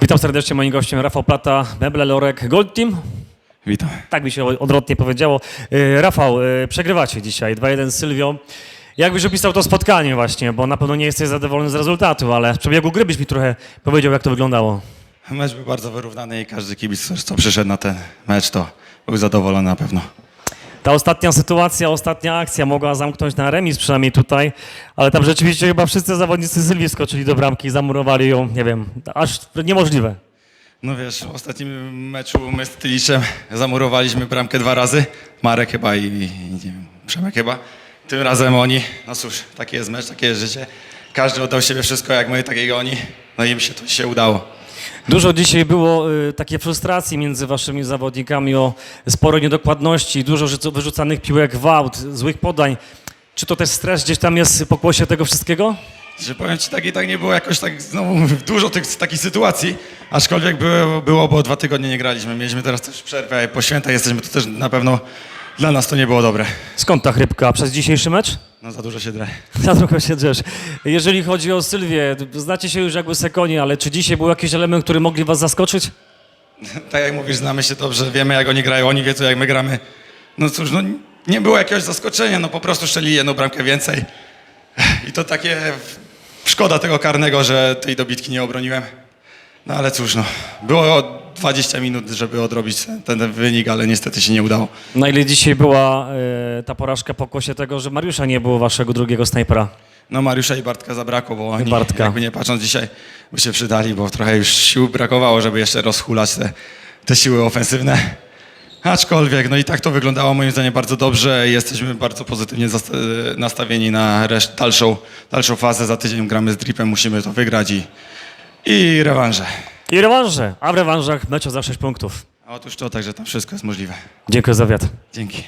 Witam serdecznie moim gościem Rafał Plata, Meble Lorek Gold Team. Witam. Tak mi się odwrotnie powiedziało. Yy, Rafał, yy, przegrywacie dzisiaj 2-1 z Sylwią. Jak byś opisał to spotkanie właśnie, bo na pewno nie jesteś zadowolony z rezultatu, ale z przebiegu gry byś mi trochę powiedział, jak to wyglądało. Mecz był bardzo wyrównany i każdy kibic, co przyszedł na ten mecz, to był zadowolony na pewno. Ta ostatnia sytuacja, ostatnia akcja mogła zamknąć na remis przynajmniej tutaj, ale tam rzeczywiście chyba wszyscy zawodnicy Sylwii skoczyli do bramki i zamurowali ją, nie wiem, aż niemożliwe. No wiesz, w ostatnim meczu my z Tyliczem zamurowaliśmy bramkę dwa razy. Marek chyba i, i nie wiem, Przemek chyba. Tym razem oni, no cóż, taki jest mecz, takie jest życie. Każdy oddał siebie wszystko jak my, takiego oni. No i im się to się udało. Dużo dzisiaj było y, takiej frustracji między waszymi zawodnikami o sporo niedokładności, dużo rzuc- wyrzucanych piłek w aut, złych podań. Czy to też stres gdzieś tam jest pokłosie tego wszystkiego? Że powiem ci, tak i tak nie było jakoś tak znowu dużo tych takich sytuacji, aczkolwiek było, było, bo dwa tygodnie nie graliśmy. Mieliśmy teraz też przerwę, po świętach jesteśmy, to też na pewno dla nas to nie było dobre. Skąd ta chrypka? Przez dzisiejszy mecz? No za dużo się drę. Za trochę się drzesz. Jeżeli chodzi o Sylwię, znacie się już jakby sekoni, ale czy dzisiaj był jakiś element, który mogli was zaskoczyć? Tak jak mówisz, znamy się dobrze, wiemy jak oni grają, oni wiedzą jak my gramy. No cóż, no nie było jakiegoś zaskoczenia, no po prostu szczeli jedną bramkę więcej. I to takie szkoda tego karnego, że tej dobitki nie obroniłem. No ale cóż, no było 20 minut, żeby odrobić ten, ten wynik, ale niestety się nie udało. Na ile dzisiaj była y, ta porażka pokłosie tego, że Mariusza nie było waszego drugiego snajpera? No Mariusza i Bartka zabrakło, bo oni Bartka. jakby nie patrząc dzisiaj by się przydali, bo trochę już sił brakowało, żeby jeszcze rozhulać te, te siły ofensywne. Aczkolwiek, no i tak to wyglądało moim zdaniem bardzo dobrze. Jesteśmy bardzo pozytywnie e, nastawieni na reszt- dalszą, dalszą fazę. Za tydzień gramy z Dripem, musimy to wygrać i, i rewanże. I rewanże, a w rewanżach mecz za 6 punktów. A otóż to, także tam wszystko jest możliwe. Dziękuję za wiatr. Dzięki.